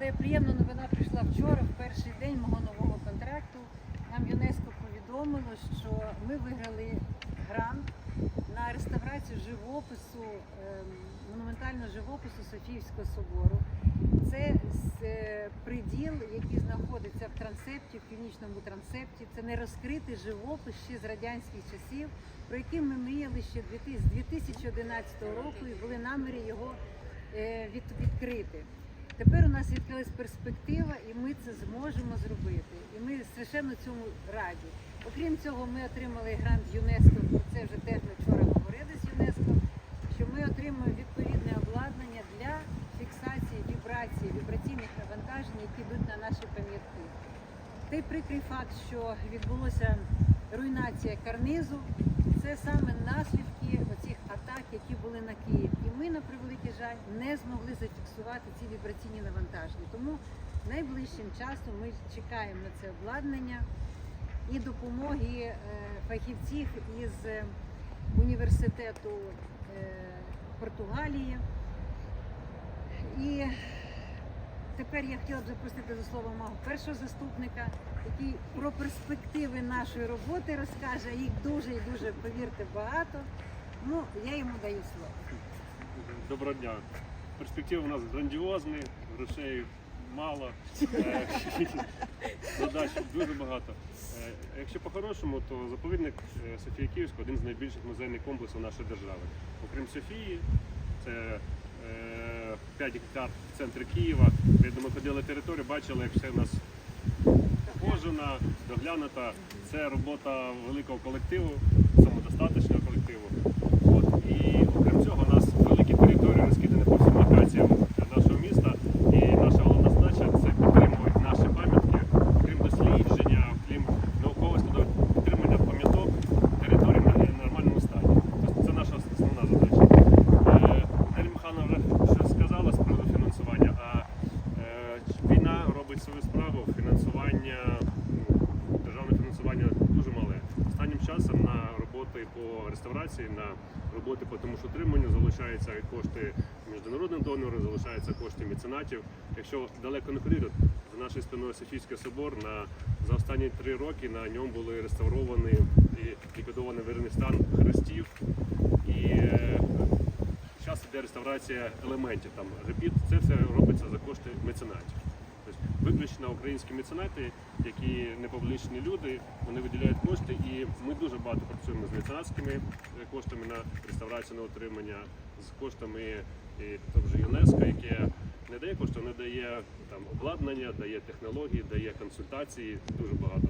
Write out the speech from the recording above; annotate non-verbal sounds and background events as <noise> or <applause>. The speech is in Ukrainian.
Але приємна новина прийшла вчора, в перший день мого нового контракту. Нам ЮНЕСКО повідомило, що ми виграли грант на реставрацію живопису, ем, монументального живопису Софіївського собору. Це е, приділ, який знаходиться в трансепті, в північному трансепті. Це не розкритий живопис ще з радянських часів, про який ми мріяли ще з 2011 року і були наміри його е, відкрити. Тепер у нас відкрилась перспектива, і ми це зможемо зробити. І ми страшенно цьому раді. Окрім цього, ми отримали грант ЮНЕСКО. Про це вже теж ми вчора говорили з ЮНЕСКо. Що ми отримуємо відповідне обладнання для фіксації вібрації, вібраційних навантажень, які йдуть на наші пам'ятки. Той прикрий факт, що відбулося руйнація карнизу, це саме наслідки оцих атак, які були на Київ. І ми, на превеликий жаль, не змогли зафіксувати ці вібраційні навантаження. Тому найближчим часом ми чекаємо на це обладнання і допомоги е, фахівців із е, університету е, Португалії. І тепер я хотіла б запросити до слова мого першого заступника, який про перспективи нашої роботи розкаже. Їх дуже і дуже, повірте, багато. Ну, я йому даю слово. Доброго дня. Перспективи у нас грандіозні, грошей мало, е, <laughs> задач дуже багато. Е, Якщо по-хорошому, то заповідник е, Софія Київська один з найбільших музейних комплексів нашої держави. Окрім Софії, це 5 гектар в центрі Києва. Ми ходили територію, бачили, як все у нас кожена, доглянута. Це робота великого колективу, самодостаточного колективу. Роботи по реставрації, на роботи по тому ж утриманню залишаються кошти міжнародним донорам, залишаються кошти меценатів. Якщо далеко не ходити, за нашою спиною Софійський собор на за останні три роки на ньому були реставровані і ліквідований вирений стан хрестів. І е, зараз іде реставрація елементів. Там репіт, це все робиться за кошти меценатів. Тобто виключно українські меценати, які не публічні люди, вони виділяють кошти, і ми дуже багато працюємо з меценатськими е, коштами на реставрацію на утримання, з коштами того ЮНЕСКО, яке не дає кошти, не дає там обладнання, дає технології, дає консультації, дуже багато